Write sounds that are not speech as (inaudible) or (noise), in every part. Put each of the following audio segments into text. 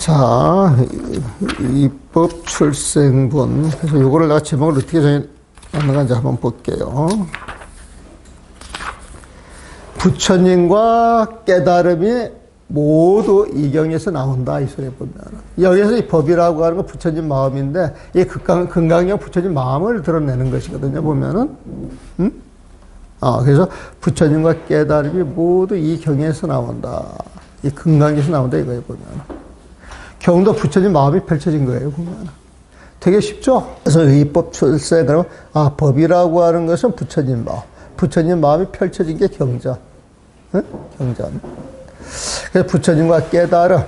자, 이- 입법 출생본. 그래서 요거를 내가 제목을 어떻게 정해놨는지 한번 볼게요. 부처님과 깨달음이 모두 이 경에서 나온다, 이 소리 보면. 여기서 이 법이라고 하는 건 부처님 마음인데, 이 극강, 금강경 부처님 마음을 드러내는 것이거든요, 보면은. 응? 아, 그래서 부처님과 깨달음이 모두 이 경에서 나온다. 이 금강경에서 나온다, 이거예요, 보면. 경도 부처님 마음이 펼쳐진 거예요, 보면. 되게 쉽죠? 그래서 의법 출세, 그럼, 아, 법이라고 하는 것은 부처님 마음. 부처님 마음이 펼쳐진 게 경전. 응? 경전. 그래서 부처님과 깨달음.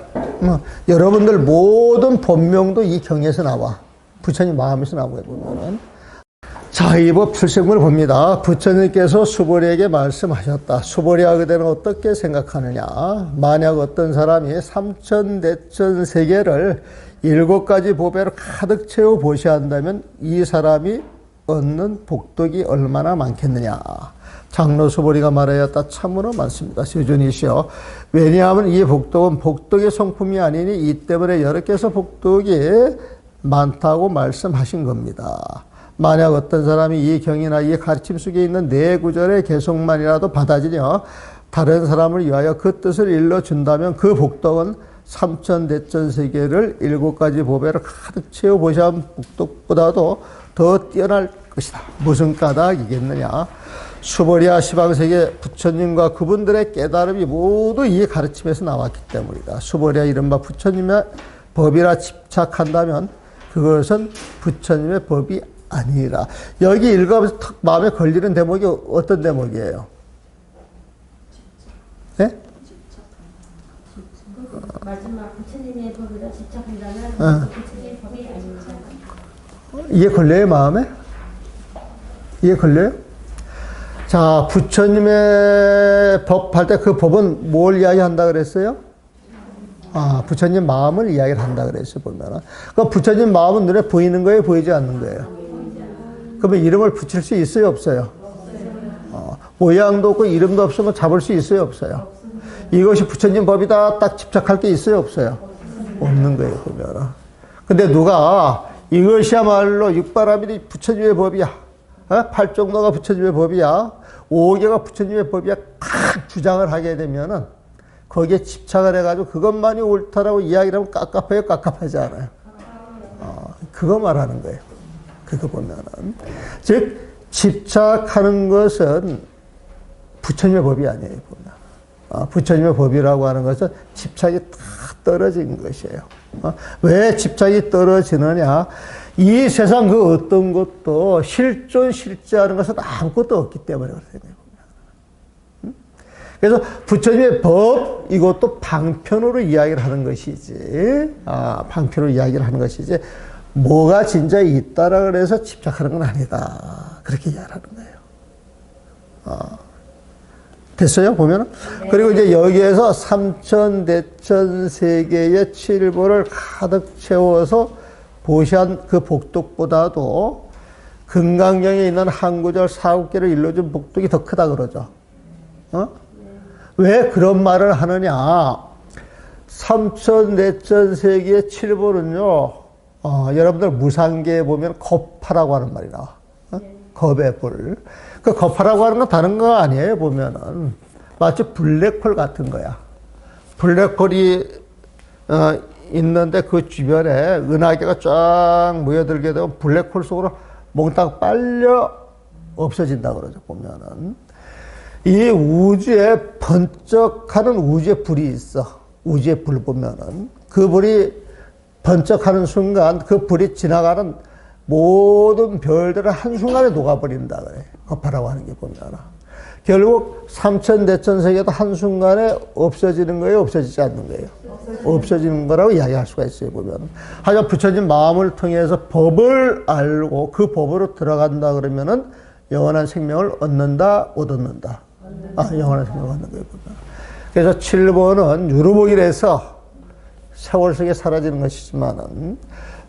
뭐, 여러분들 모든 본명도 이 경에서 나와. 부처님 마음에서 나오게 보면은. 자, 이법 출생문을 봅니다. 부처님께서 수보리에게 말씀하셨다. 수보리가 그대는 어떻게 생각하느냐? 만약 어떤 사람이 삼천 대천 세계를 일곱 가지 보배로 가득 채워 보시한다면 이 사람이 얻는 복덕이 얼마나 많겠느냐? 장로 수보리가 말하였다. 참으로 많습니다. 세존이시여. 왜냐하면 이 복덕은 복덕의 성품이 아니니 이 때문에 여러 개서 복덕이 많다고 말씀하신 겁니다. 만약 어떤 사람이 이 경이나 이 가르침 속에 있는 네 구절의 개성만이라도 받아들여 다른 사람을 위하여 그 뜻을 일러준다면 그 복덕은 삼천대천 세계를 일곱 가지 보배로 가득 채워 보시한 복덕보다도 더 뛰어날 것이다. 무슨 까닭이겠느냐? 수보리아 시방세계 부처님과 그분들의 깨달음이 모두 이 가르침에서 나왔기 때문이다. 수보리아 이른바 부처님의 법이라 집착한다면 그것은 부처님의 법이 아니라 여기 읽어보면서 탁 마음에 걸리는 대목이 어떤 대목이에요? 네? 마지막 부처님의 법이라 집착한다면. 이해 걸려요, 마음에? 이해 걸려요? 자, 부처님의 법 할 때 그 법은 뭘 이야기한다 그랬어요? 아, 부처님 마음을 이야기를 한다 그랬어요, 보면은. 그 부처님 마음은 눈에 보이는 거예요, 보이지 않는 거예요? 그러면 이름을 붙일 수 있어요, 없어요? 어, 모양도 없고 이름도 없으면 잡을 수 있어요, 없어요? 이것이 부처님 법이다, 딱 집착할 게 있어요, 없어요? 없는 거예요, 보면은. 근데 누가 이것이야말로 육바라밀이 부처님의 법이야. 어? 팔종도가 부처님의 법이야. 오개가 부처님의 법이야. 탁 주장을 하게 되면은 거기에 집착을 해가지고 그것만이 옳다라고 이야기를 하면 깝깝해요, 깝깝하지 않아요. 어, 그거 말하는 거예요. 그거 보면은. 즉, 집착하는 것은 부처님의 법이 아니에요, 보면. 어, 부처님의 법이라고 하는 것은 집착이 다 떨어진 것이에요. 어, 왜 집착이 떨어지느냐? 이 세상 그 어떤 것도 실존 실제하는 것은 아무것도 없기 때문에 그렇습니다. 음? 그래서 부처님의 법 이것도 방편으로 이야기를 하는 것이지, 아 방편으로 이야기를 하는 것이지, 뭐가 진짜 있다라 그래서 집착하는 건 아니다. 그렇게 이야기하는 거예요. 아. 됐어요? 보면은? 그리고 이제 여기에서 삼천 대천 세계의 칠보를 가득 채워서 보시한 그 복덕보다도 금강경에 있는 한 구절 사국계를 일러준 복덕이 더 크다 그러죠. 어? 왜 그런 말을 하느냐? 삼천대천 세계의 칠보는요, 어, 여러분들 무상계에 보면 겁파라고 하는 말이 나와. 어? 겁의 불. 그 겁파라고 하는 건 다른 거 아니에요, 보면은. 마치 블랙홀 같은 거야. 블랙홀이, 어, 있는데 그 주변에 은하계가 쫙 모여들게 되면 블랙홀 속으로 몽땅 빨려 없어진다 그러죠, 보면은. 이 우주에 번쩍하는 우주의 불이 있어. 우주의 불 보면은. 그 불이 번쩍하는 순간 그 불이 지나가는 모든 별들을 한순간에 녹아버린다 그래. 거파라고 하는 게 보면. 결국 삼천 대천 세계도 한순간에 없어지는 거예요? 없어지지 않는 거예요? 없어지는 거라고 이야기할 수가 있어요, 보면. 하지만 부처님 마음을 통해서 법을 알고 그 법으로 들어간다 그러면은 영원한 생명을 얻는다, 못 얻는다. 아, 영원한 생명을 얻는 거예요, 보면. 그래서 7번은 유루목이라서 세월 속에 사라지는 것이지만은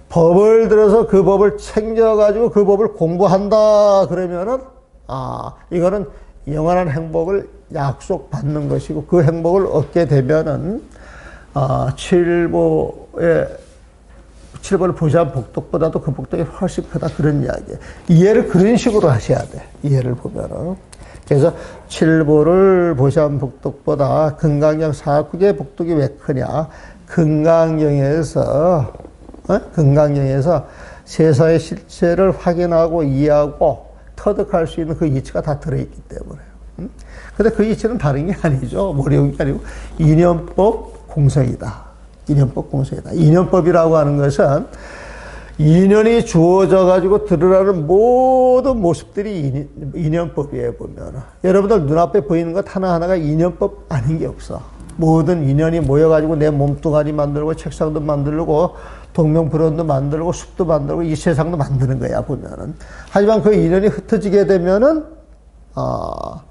법을 들어서 그 법을 챙겨가지고 그 법을 공부한다 그러면은 아 이거는 영원한 행복을 약속받는 것이고 그 행복을 얻게 되면은 아, 칠보의 칠보를 보시한 복덕보다도 그 복덕이 훨씬 크다 그런 이야기. 이해를 그런 식으로 하셔야 돼. 이해를 보면은. 그래서 칠보를 보시한 복덕보다 금강경 사국의 복덕이 왜 크냐? 금강경에서 어? 금강경에서 세상의 실체를 확인하고 이해하고 터득할 수 있는 그 이치가 다 들어있기 때문에. 음? 근데 그 이치는 다른 게 아니죠. 모래용이 아니고 인연법 공성이다. 인연법 공성이다. 인연법이라고 하는 것은 인연이 주어져 가지고 드러나는 모든 모습들이 인- 인연법이에요 보면 여러분들 눈앞에 보이는 것 하나하나가 인연법 아닌 게 없어 모든 인연이 모여가지고 내 몸뚱아리 만들고 책상도 만들고 동명 불원도 만들고 숲도 만들고 이 세상도 만드는 거야 보면은 하지만 그 인연이 흩어지게 되면은 아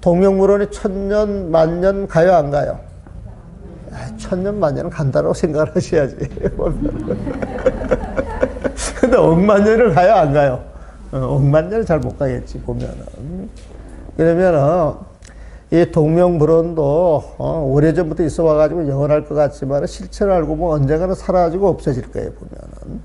동명 불원이 천년 만년 가요 안 가요? 아, 천년 만년은 간다라고 생각을 하셔야지. (laughs) 근데 억만 년을 가요, 안 가요? 어, 억만 년을 잘 못 가겠지, 보면은. 그러면은, 이 동명불원도, 어, 오래전부터 있어 와가지고 영원할 것 같지만 실체를 알고 보면 언젠가는 사라지고 없어질 거예요, 보면은.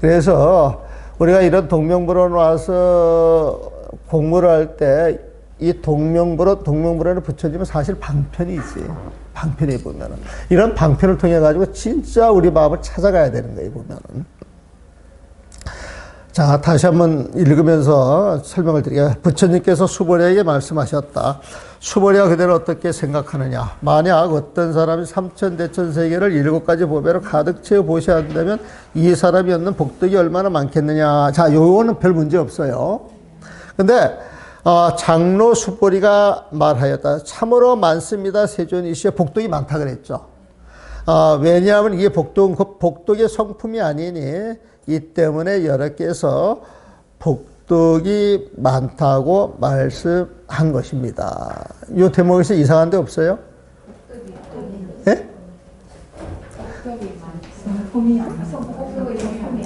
그래서 우리가 이런 동명불원 와서 공부를 할 때 이 동명불원, 동명불원에 붙여지면 사실 방편이지. 방편에 보면은. 이런 방편을 통해 가지고 진짜 우리 마음을 찾아가야 되는 거예요, 보면은. 자, 다시 한번 읽으면서 설명을 드릴게요. 부처님께서 수보리에게 말씀하셨다. 수보리가 그대를 어떻게 생각하느냐. 만약 어떤 사람이 삼천대천 세계를 일곱 가지 보배로 가득 채워 보셔야 한다면 이 사람이 얻는 복덕이 얼마나 많겠느냐. 자, 요거는 별 문제 없어요. 근데, 어, 장로 수보리가 말하였다. 참으로 많습니다. 세존이시여 복덕이 많다 그랬죠. 아, 왜냐하면 이게 복덕은 그 복덕의 성품이 아니니 이 때문에 여러께서 복덕이 많다고 말씀한 것입니다. 이 대목에서 이상한 데 없어요? 예?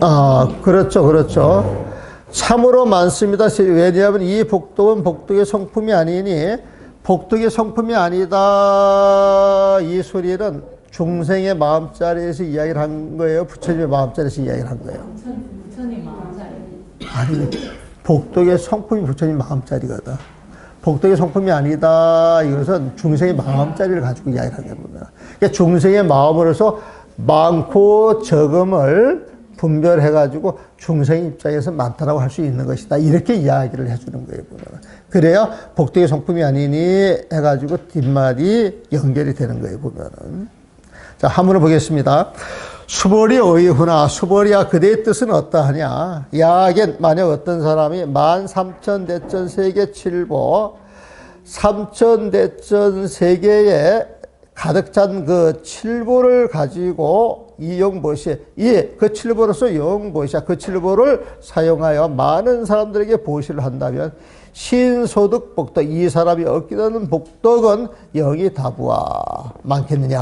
아, 그렇죠, 그렇죠. 참으로 많습니다. 왜냐하면 이 복덕은 복덕의 성품이 아니니 복덕의 성품이 아니다. 이 소리는 중생의 마음자리에서 이야기를 한 거예요. 부처님의 마음자리에서 이야기를 한 거예요. 아니, 복덕의 성품이 부처님 마음자리거든. 복덕의 성품이 아니다. 이것은 중생의 마음자리를 가지고 이야기를 하는 겁니다. 그러니까 중생의 마음으로서 많고 적음을 분별해가지고 중생 입장에서 많다라고 할 수 있는 것이다. 이렇게 이야기를 해주는 거예요. 보면. 그래야 복덕의 성품이 아니니 해가지고 뒷말이 연결이 되는 거예요. 보면은. 자, 한문을 보겠습니다. 수벌이 어이후나 수벌이야 그대의 뜻은 어떠하냐 야겐 만약 어떤 사람이 만 삼천 대천 세계 칠보 삼천 대천 세계에 가득 찬 그 칠보를 가지고 이용보시 이그 칠보로서 영보시야 그 칠보를 사용하여 많은 사람들에게 보시를 한다면 신소득 복덕 이 사람이 얻게 되는 복덕은 영이 다부와 많겠느냐?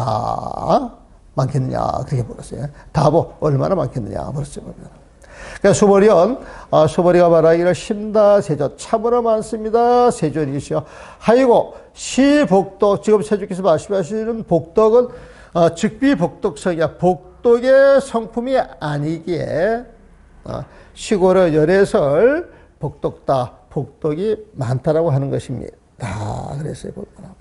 많겠느냐? 그렇게 물었어요. 다보 얼마나 많겠느냐? 물었죠. 그러니까 수보리언 아, 수보리가 말하기를 심다 세존 참으로 많습니다. 세존이시여 하이고 시복덕 지금 세주께서 말씀하시는 복덕은 어, 즉비 복덕성이야. 복덕의 성품이 아니기에 어, 시골의 열애설 복덕다 복덕이 많다라고 하는 것입니다. 그랬어요. 보면.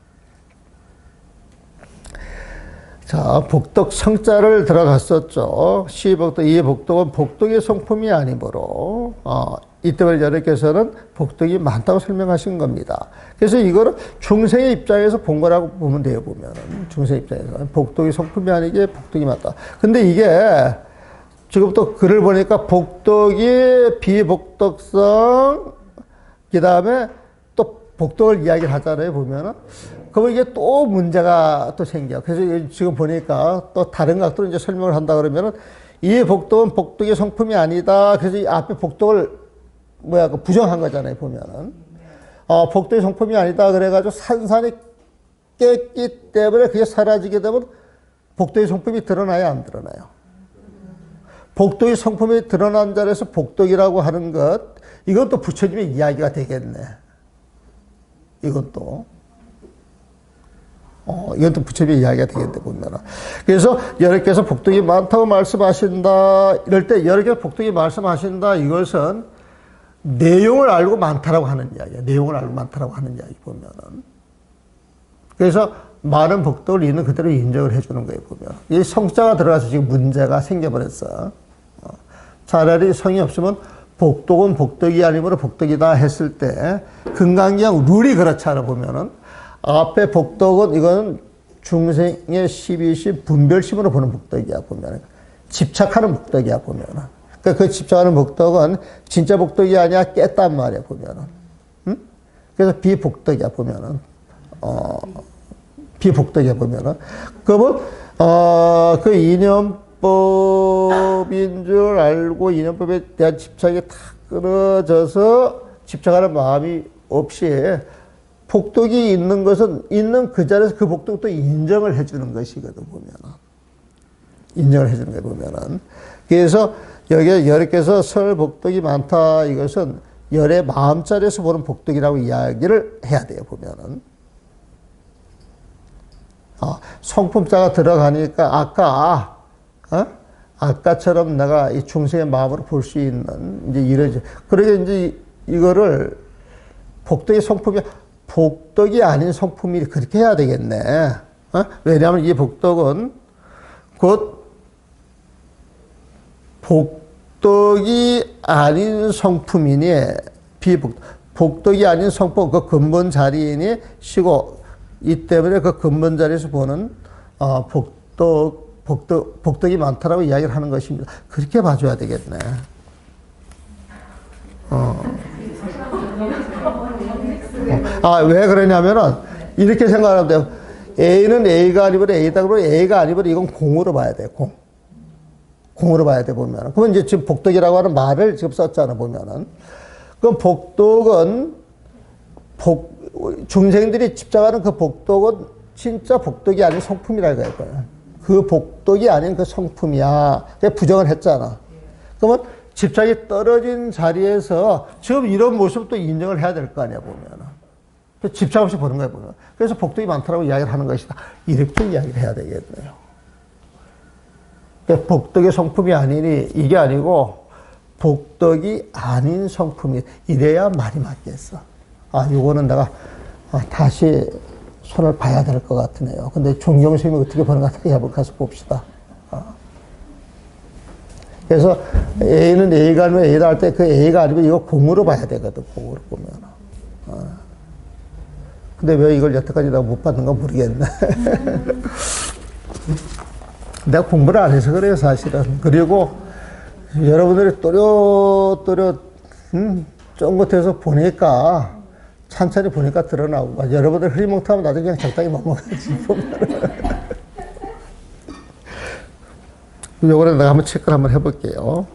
자, 복덕 성자를 들어갔었죠. 시복덕, 이 복덕은 복덕의 성품이 아니므로, 어, 이때를 여러께서는 복덕이 많다고 설명하신 겁니다. 그래서 이거를 중생의 입장에서 본 거라고 보면 돼요, 보면은. 중생 입장에서. 복덕의 성품이 아니게 복덕이 많다. 근데 이게, 지금 또 글을 보니까 복덕이 비복덕성, 그 다음에 또 복덕을 이야기를 하잖아요, 보면은. 그러면 이게 또 문제가 또 생겨. 그래서 지금 보니까 또 다른 각도로 이제 설명을 한다 그러면은 이 복덕은 복덕의 성품이 아니다. 그래서 이 앞에 복덕을 뭐야, 그 부정한 거잖아요, 보면은. 어, 복덕의 성품이 아니다. 그래가지고 산산이 깼기 때문에 그게 사라지게 되면 복덕의 성품이 드러나야 안 드러나요. 복덕의 성품이 드러난 자리에서 복덕이라고 하는 것, 또 부처님의 이야기가 되겠네. 또. 어, 또 부처님의 이야기가 되겠네, 보면은. 그래서 여러께서 복덕이 많다고 말씀하신다. 이럴 때 여러께서 복덕이 말씀하신다. 이것은 내용을 알고 많다라고 하는 이야기야. 내용을 알고 많다라고 하는 이야기 보면은. 그래서 많은 복덕을 있는 그대로 인정을 해주는 거예요, 보면. 이 성자가 들어가서 지금 문제가 생겨버렸어. 어. 차라리 성이 없으면 복덕은 복덕이 아니므로 복덕이다 했을 때 금강경 룰이 그렇지 않아 보면은 앞에 복덕은 이거는 중생의 12시 분별심으로 보는 복덕이야 보면은 집착하는 복덕이야 보면은. 그러니까 그 집착하는 복덕은 진짜 복덕이 아니야 깼단 말이야 보면은. 응? 그래서 비복덕이야 보면은. 어 비복덕이야 보면은. 그러면 어 그 이념 법인 줄 알고 이념법에 대한 집착이 탁 끊어져서 집착하는 마음이 없이 복덕이 있는 것은 있는 그 자리에서 그 복덕도 인정을 해주는 것이거든 보면은. 인정을 해주는 거예요 보면은. 그래서 여기에 열애께서 설 복덕이 많다 이것은 열의 마음자리에서 보는 복덕이라고 이야기를 해야 돼요 보면은. 어, 성품자가 들어가니까 아까 어? 아까처럼 내가 이 중생의 마음으로 볼 수 있는 이제 이러죠. 그러게 이제 이거를 복덕의 성품이 복덕이 아닌 성품이 그렇게 해야 되겠네. 어? 왜냐하면 이 복덕은 곧 복덕이 아닌 성품이니 비복 복덕이 아닌 성품 그 근본 자리이니 시고 이 때문에 그 근본 자리에서 보는 어, 복덕 복덕 복덕이 많다라고 이야기를 하는 것입니다. 그렇게 봐줘야 되겠네. 아, 왜 그러냐면은, 이렇게 생각하면 돼요. A는 A가 아니면 A다. 그러면 A가 아니면 이건 공으로 봐야 돼, 공. 공으로 봐야 돼, 보면은. 그러면 이제 지금 복덕이라고 하는 말을 지금 썼잖아, 보면은. 그럼 복덕은, 복, 중생들이 집착하는 그 복덕은 진짜 복덕이 아닌 성품이라 이거야. 그 복덕이 아닌 그 성품이야. 부정을 했잖아. 그러면 집착이 떨어진 자리에서 지금 이런 모습도 인정을 해야 될 거 아니야, 보면은. 집착 없이 보는 거야, 보면. 그래서 복덕이 많다라고 이야기를 하는 것이다. 이렇게 이야기를 해야 되겠네요. 그러니까 복덕의 성품이 아니니 이게 아니고 복덕이 아닌 성품이 이래야 말이 맞겠어. 아, 요거는 내가 아, 다시 손을 봐야 될 것 같으네요. 근데 종경심이 어떻게 보는 가 한번 가서 봅시다. 아. 그래서 A는 A가 아니면 A다 할 때 그 A가 아니면 이거 공으로 봐야 되거든, 공으로 보면. 아. 근데 왜 이걸 여태까지 내가 못 봤는가 모르겠네. (laughs) 내가 공부를 안 해서 그래요, 사실은. 그리고 여러분들이 또렷또렷, 음, 쫑긋해서 보니까, 찬찬히 보니까 드러나고, 여러분들 흐리멍텅하면 나중에 그냥 적당히 넘어가지. (laughs) 요거는 내가 한번 체크를 한번 해볼게요.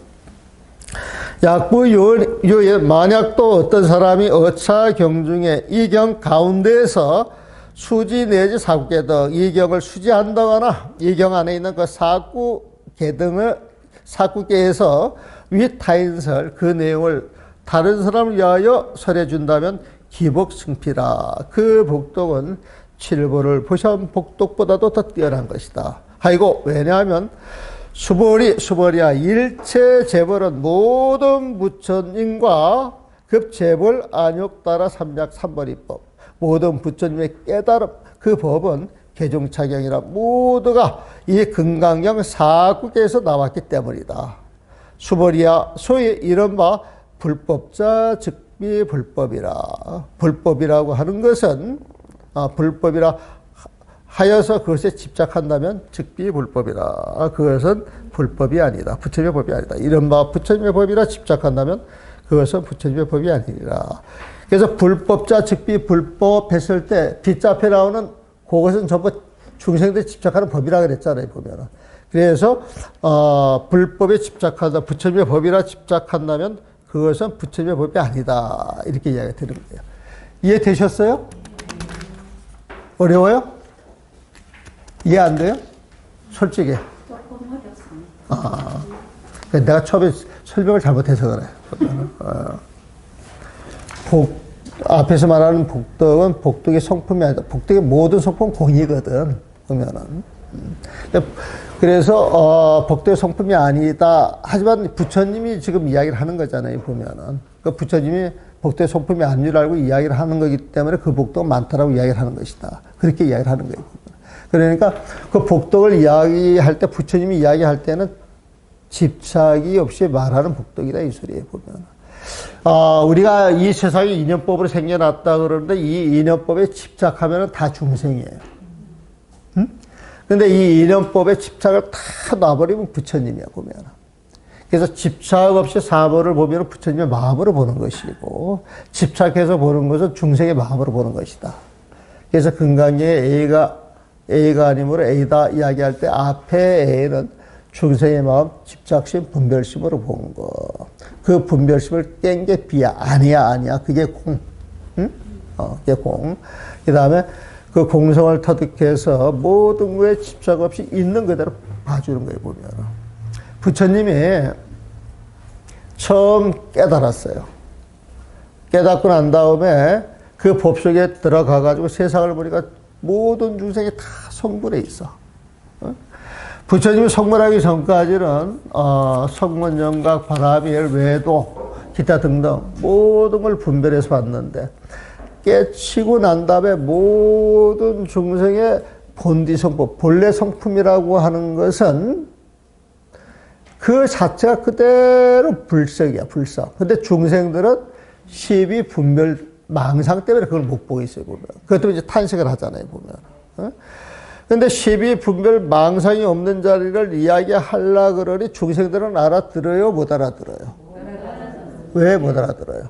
약부 요, 요에 만약 또 어떤 사람이 어차 경 중에 이 경 가운데에서 수지 내지 사구계등 이 경을 수지한다거나 이 경 안에 있는 그 사구계등을 사구계에서 위타인설 그 내용을 다른 사람을 위하여 설해준다면 기복승피라 그 복덕은 칠보를 보시한 복덕보다도 더 뛰어난 것이다. 아이고 왜냐하면 수벌이 수벌이야 일체 재벌은 모든 부처님과 급재벌 안욕 따라 삼약 삼벌이법 모든 부처님의 깨달음 그 법은 개종차경이라 모두가 이 금강경 사국에서 나왔기 때문이다. 수벌이야 소위 이른바 불법자 즉 비 불법이라 불법이라고 하는 것은 아, 불법이라 하여서 그것에 집착한다면 즉비 불법이라. 그것은 불법이 아니다. 부처님의 법이 아니다. 이른바 부처님의 법이라 집착한다면 그것은 부처님의 법이 아니라. 그래서 불법자 즉비 불법 했을 때 뒷자앞에 나오는 그것은 전부 중생들이 집착하는 법이라 그랬잖아요, 보면은. 그래서, 어, 불법에 집착한다. 부처님의 법이라 집착한다면 그것은 부처님의 법이 아니다. 이렇게 이야기가 되는 거예요. 이해되셨어요? 어려워요? 이해 안 돼요? 솔직히. 아, 내가 처음에 설명을 잘못해서 그래. 어. 복, 앞에서 말하는 복덕은 복덕의 성품이 아니다. 복덕의 모든 성품은 공이거든. 보면은. 음. 근데 그래서 어, 복덕의 성품이 아니다. 하지만 부처님이 지금 이야기를 하는 거잖아요. 보면은 그 부처님이 복덕의 성품이 아닌 줄 알고 이야기를 하는 거기 때문에 그 복덕은 많다라고 이야기를 하는 것이다. 그렇게 이야기를 하는 거예요. 그러니까 그 복덕을 이야기할 때 부처님이 이야기할 때는 집착이 없이 말하는 복덕이다 이 소리에 보면. 아, 우리가 이 세상에 인연법으로 생겨났다 그러는데 이 인연법에 집착하면 다 중생이에요. 응? 근데 이 인연법에 집착을 다 놔버리면 부처님이야, 보면. 그래서 집착 없이 사보를 보면 부처님의 마음으로 보는 것이고, 집착해서 보는 것은 중생의 마음으로 보는 것이다. 그래서 금강경에 A가, A가 아니므로 A다 이야기할 때 앞에 A는 중생의 마음, 집착심, 분별심으로 본 거. 그 분별심을 깬 게 B야. 아니야, 아니야. 그게 공. 응? 어, 그게 공. 그 다음에 그 공성을 터득해서 모든 거에 집착 없이 있는 그대로 봐주는 거예요, 보면. 부처님이 처음 깨달았어요. 깨닫고 난 다음에 그 법 속에 들어가가지고 세상을 보니까 모든 중생이 다 성불에 있어. 어? 부처님이 성불하기 전까지는 어, 성문정각, 바라비엘, 외도, 기타 등등 모든 걸 분별해서 봤는데 깨치고 난 다음에 모든 중생의 본디 성품, 본래 성품이라고 하는 것은 그 자체가 그대로 불석이야, 불석. 근데 중생들은 시비 분별 망상 때문에 그걸 못 보고 있어요, 보면. 그것 때문에 이제 탄식을 하잖아요, 보면. 어? 근데 시비 분별 망상이 없는 자리를 이야기하려 그러니 중생들은 알아들어요, 못 알아들어요? 왜 못 알아들어요?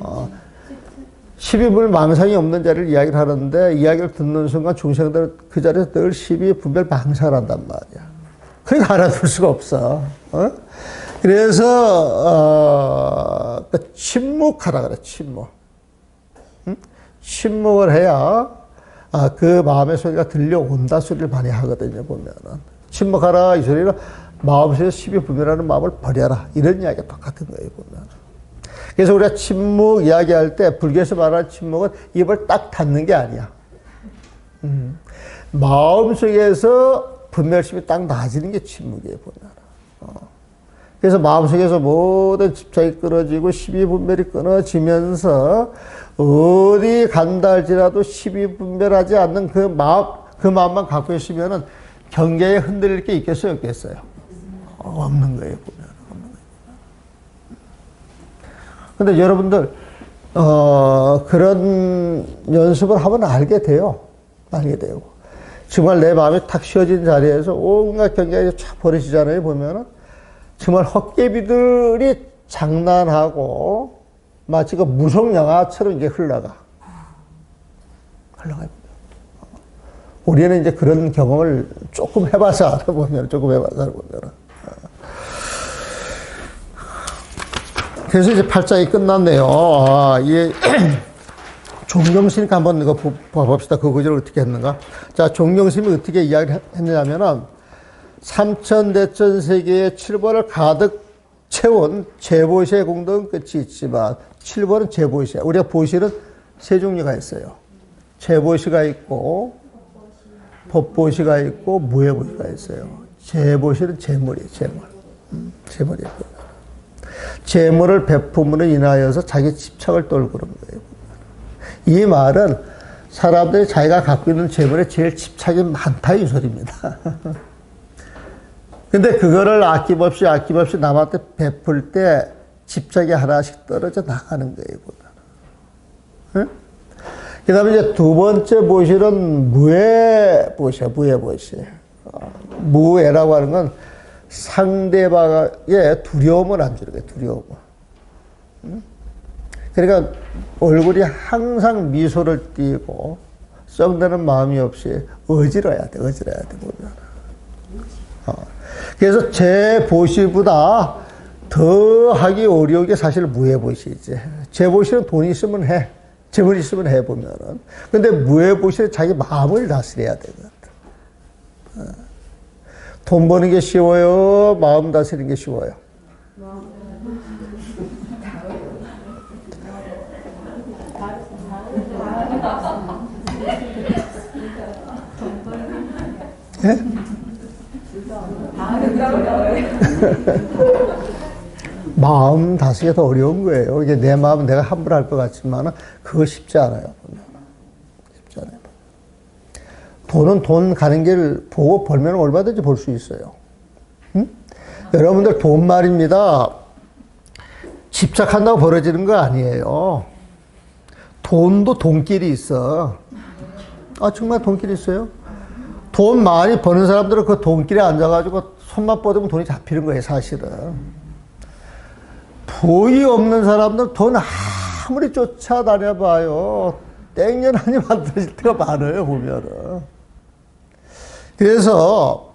어, 시비분별 망상이 없는 자리를 이야기를 하는데 이야기를 듣는 순간 중생들은 그 자리에서 늘 시비 분별 망상을 한단 말이야. 그러니까 알아둘 수가 없어. 어? 그래서 어, 그 침묵하라 그래 침묵. 응? 침묵을 해야 아, 그 마음의 소리가 들려온다 소리를 많이 하거든요 보면은 침묵하라 이 소리는 마음속에 시비 분별하는 마음을 버려라 이런 이야기가 똑같은 거예요 보면. 그래서 우리가 침묵 이야기할 때 불교에서 말하는 침묵은 입을 딱 닫는 게 아니야. 음. 마음속에서 분별심이 딱 낮아지는 게 침묵이에요 보면. 어. 그래서 마음속에서 모든 집착이 끊어지고 시비 분별이 끊어지면서 어디 간다 할지라도 시비 분별하지 않는 그 마음, 그 마음만 갖고 있으면은 경계에 흔들릴 게 있겠어요, 없겠어요? 없는 거예요. 근데 여러분들, 어, 그런 연습을 하면 알게 돼요. 알게 되고. 정말 내 마음이 탁 쉬어진 자리에서 온갖 경계가 쫙 버려지잖아요, 보면은. 정말 헛개비들이 장난하고 마치 그 무속 영화처럼 이게 흘러가. 흘러가요. 우리는 이제 그런 경험을 조금 해봐서 알아보면, 조금 해봐서 알아보면. 그래서 이제 팔짱이 끝났네요. 아, 이게 (clears throat) 종경심이니까 한번 이거 봐봅시다. 그 구절을 어떻게 했는가. 자, 종경심이 어떻게 이야기를 했냐면은, 삼천대천 세계의 칠벌을 가득 채운 제보시의 공덕은 끝이 있지만, 칠벌은 제보시야. 우리가 보시는 세 종류가 있어요. 제보시가 있고, 법보시가 있고, 무예보시가 있어요. 제보시는 재물이에요, 재물. 음, 재물이에요. 재물을 베품으로 인하여서 자기 집착을 그런 거예요. 이 말은 사람들이 자기가 갖고 있는 재물에 제일 집착이 많다 이 소리입니다. (laughs) 근데 그거를 아낌없이 아낌없이 남한테 베풀 때 집착이 하나씩 떨어져 나가는 거예요, 보면. 그 다음에 이제 두 번째 보시는 무애 보시야, 무애 보시. 어, 무애라고 하는 건 상대방의 두려움을 안 주는 거예요, 두려움을. 그러니까 얼굴이 항상 미소를 띠고 썩드는 마음이 없이 어지러야 돼, 어지러야 돼, 보면. 어. 그래서 제 보시보다 더 하기 어려운 게 사실 무해보시지. 제 보시는 돈이 있으면 해. 재물 있으면 해, 보면은. 근데 무해보시는 자기 마음을 다스려야 되거든. 어. 돈 버는 게 쉬워요? 마음 다스리는 게 쉬워요? 예? (laughs) 마음 다스리기 더 어려운 거예요. 이게 내 마음 내가 함부로 할 것 같지만 그거 쉽지 않아요. 돈은 돈 가는 길 보고 벌면 얼마든지 벌 수 있어요. 응? 여러분들 돈 말입니다. 집착한다고 벌어지는 거 아니에요. 돈도 돈길이 있어. 아, 정말 돈길이 있어요? 돈 많이 버는 사람들은 그 돈길에 앉아가지고 손만 뻗으면 돈이 잡히는 거예요, 사실은. 돈이 없는 사람들 돈 아무리 쫓아다녀봐요. 땡년하니 만들어질 때가 많아요, 보면은. 그래서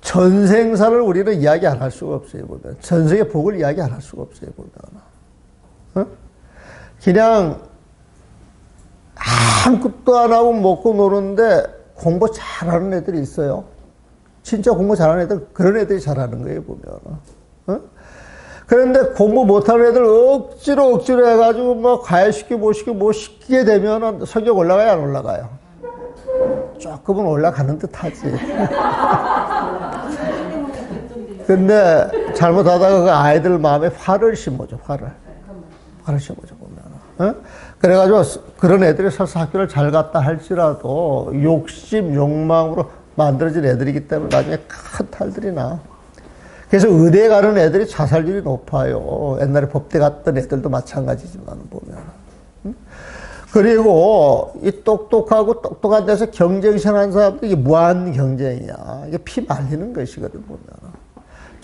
전생사를 우리는 이야기 안 할 수가 없어요, 보면. 전생의 복을 이야기 안 할 수가 없어요, 보면. 어? 그냥 아무것도 안 하고 먹고 노는데 공부 잘하는 애들이 있어요. 진짜 공부 잘하는 애들, 그런 애들이 잘하는 거예요, 보면. 어? 그런데 공부 못하는 애들 억지로 억지로 해가지고 뭐 과외시키고 뭐 시키고 뭐 시키게 되면은 성적 올라가요, 안 올라가요? 조금은 올라가는 듯 하지. (laughs) 근데 잘못하다가 그 아이들 마음에 화를 심어줘, 화를. 화를 심어줘, 보면. 어? 그래가지고 그런 애들이 설사 학교를 잘 갔다 할지라도 욕심, 욕망으로 만들어진 애들이기 때문에 나중에 큰 탈들이 나. 그래서 의대 가는 애들이 자살률이 높아요. 옛날에 법대 갔던 애들도 마찬가지지만 보면. 응? 그리고 이 똑똑하고 똑똑한 데서 경쟁심하는 사람들이 이게 무한 경쟁이야. 이게 피 말리는 것이거든, 보면.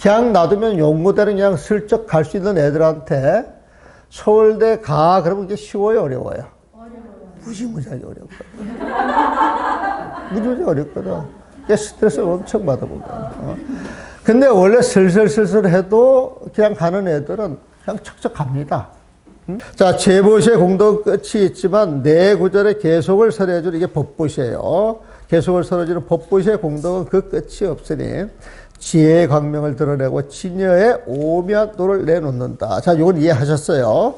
그냥 놔두면 연구대는 그냥 슬쩍 갈 수 있는 애들한테 서울대 가, 그러면 이게 쉬워요, 어려워요? 무지무지하게 어렵거든. 무지무지하게 어렵거든. 이게 스트레스를 엄청 받아보면. 어. 근데 원래 슬슬슬슬 해도 그냥 가는 애들은 그냥 척척 갑니다. 음? 자, 제보시의 공동 끝이 있지만 네 구절의 계속을 설해주는 이게 법보시예요. 계속을 설해주는 법보시의 공동은 그 끝이 없으니 지혜의 광명을 드러내고 진여의 오면도를 내놓는다. 자, 이건 이해하셨어요.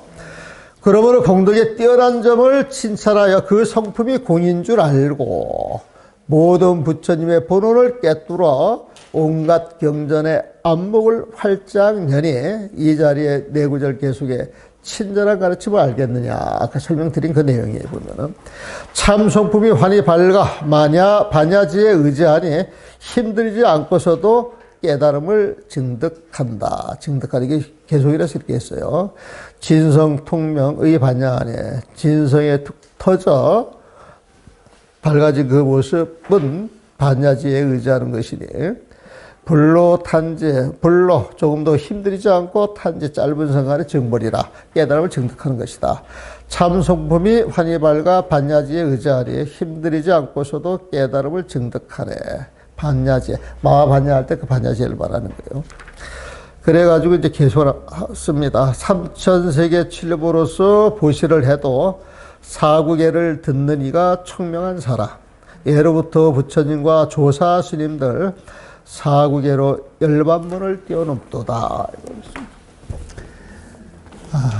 그러므로 공덕의 뛰어난 점을 칭찬하여 그 성품이 공인 줄 알고 모든 부처님의 본원을 깨뚫어 온갖 경전의 안목을 활짝 여니 이 자리에 내구절 계속에 친절한 가르침을 알겠느냐? 아까 설명드린 그 내용이에요 보면은 참 성품이 환히 밝아 마냐 반야지에 의지하니 힘들지 않고서도 깨달음을 증득한다. 증득하는 게 계속이라서 이렇게 했어요. 진성 통명의 반야 안에 진성에 툭 터져 밝아진 그 모습은 반야지에 의지하는 것이니 불로 탄지 불로 조금 더 힘들이지 않고 탄지 짧은 생활의 정벌이라 깨달음을 증득하는 것이다. 참 성품이 환히 밝아 반야지에 의지하리 힘들이지 않고서도 깨달음을 증득하네. 반야지 마와 반야할 때 그 반야지를 말하는 거예요. 그래가지고 이제 계속습니다. 삼천세계 칠보로서 보시를 해도 사구계를 듣는 이가 청명한 사람. 예로부터 부처님과 조사 스님들 사구계로 열반문을 뛰어넘도다. 아,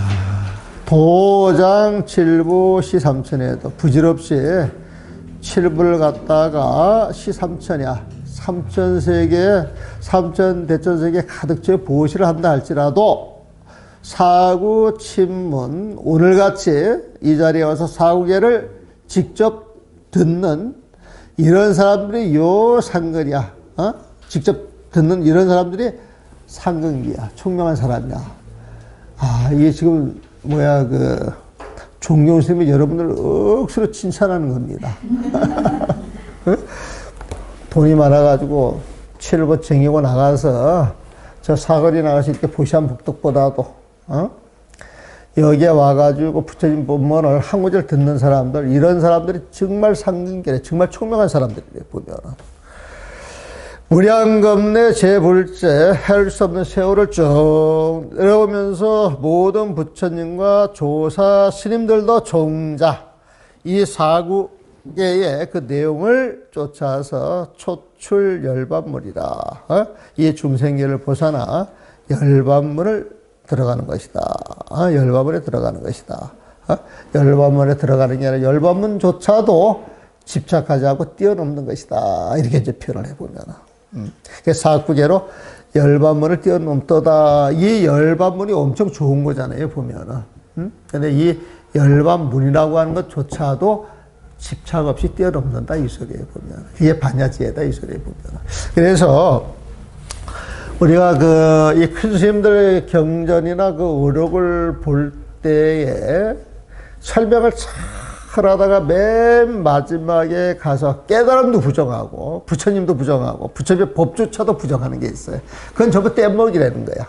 도장 칠부 시삼천에도 부질없이 칠부를 갖다가 시삼천이야. 삼천세계, 삼천대천세계 가득 채 보시를 한다 할지라도 사구 친문 오늘같이 이 자리에 와서 사구계를 직접 듣는 이런 사람들이 요 상근이야. 어? 직접 듣는 이런 사람들이 상근기야. 총명한 사람이야. 아, 이게 지금 뭐야 그 종용 스님이 여러분을 억수로 칭찬하는 겁니다. (laughs) 어? 돈이 많아가지고 칠보 정이고 나가서 저 사거리 나가서 이렇게 보시한 북덕보다도 어? 여기에 와가지고 부처님 법문을 한 구절 듣는 사람들 이런 사람들이 정말 상근계래 정말 총명한 사람들이래 보면 무량겁내 제불제 헤아릴 수 없는 세월을 쭉 내려오면서 모든 부처님과 조사 스님들도 종자 이 사구계의 그 내용을 쫓아서 초출 열반물이다. 어? 이 중생계를 벗어나 열반물을 들어가는 것이다. 어? 열반문에 들어가는 것이다. 어? 열반문에 들어가는 게 아니라 열반문조차도 집착하지 않고 뛰어넘는 것이다. 이렇게 이제 표현을 해보면. 음. 사구계로 열반문을 뛰어넘도다. 이 열반문이 엄청 좋은 거잖아요, 보면은. 음? 근데 이 열반문이라고 하는 것조차도 집착 없이 뛰어넘는다, 이 소리에 보면. 그게 반야지혜다, 이 소리에 보면. 그래서 우리가 그, 이 큰 스님들의 경전이나 그 어록을 볼 때에 설명을 잘 하다가 맨 마지막에 가서 깨달음도 부정하고, 부처님도 부정하고, 부처님의 법조차도 부정하는 게 있어요. 그건 전부 뗏목이라는 거야.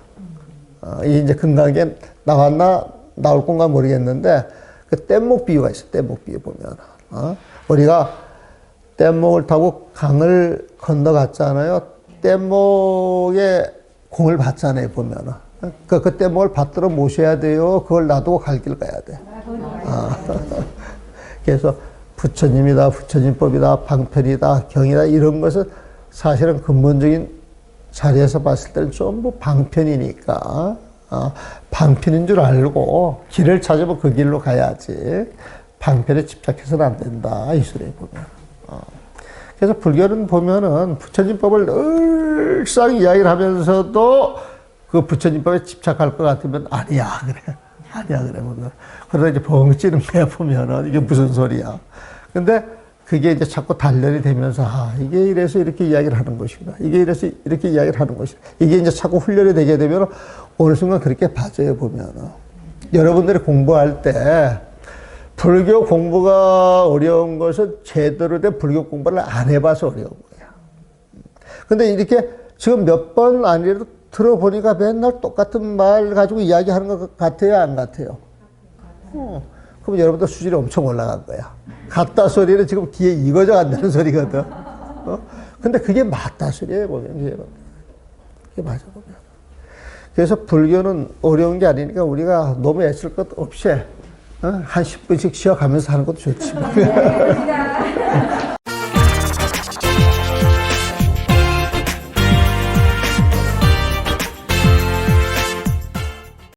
어, 이 이제 금강에 나왔나, 나올 건가 모르겠는데, 그 뗏목 비유가 있어, 뗏목 비유 보면. 어? 우리가 뗏목을 타고 강을 건너갔잖아요. 뗏목에 공을 받잖아요, 보면은. 그, 그 뗏목을 받들어 모셔야 돼요. 그걸 놔두고 갈 길 가야 돼. 아. 그래서 부처님이다, 부처님법이다, 방편이다, 경이다, 이런 것은 사실은 근본적인 자리에서 봤을 때는 전부 방편이니까, 어, 방편인 줄 알고 길을 찾으면 그 길로 가야지. 방편에 집착해서는 안 된다. 이 소리에 보면. 어. 그래서 불교는 보면은 부처님법을 늘상 이야기를 하면서도 그 부처님법에 집착할 것 같으면 아니야 그래 아니야 그래 뭐. 그러다 이제 벙 찌는 거야 보면은. 이게 무슨 소리야. 근데 그게 이제 자꾸 단련이 되면서 아 이게 이래서 이렇게 이야기를 하는 것이구나 이게 이래서 이렇게 이야기를 하는 것이다 이게 이제 자꾸 훈련이 되게 되면 어느 순간 그렇게 봐져요 보면은. 여러분들이 공부할 때 불교 공부가 어려운 것은 제대로 된 불교 공부를 안 해봐서 어려운 거야. 근데 이렇게 지금 몇 번 아니라도 들어보니까 맨날 똑같은 말 가지고 이야기하는 것 같아요? 안 같아요? 어. 그럼 여러분들 수준이 엄청 올라간 거야. 같다 소리는 지금 귀에 익어져 간다는 소리거든. 어? 근데 그게 맞다 소리예요, 보면. 그게 맞아, 보면. 그래서 불교는 어려운 게 아니니까 우리가 너무 애쓸 것 없이 어? 한 10분씩 쉬어가면서 하는 것도 좋지. (laughs)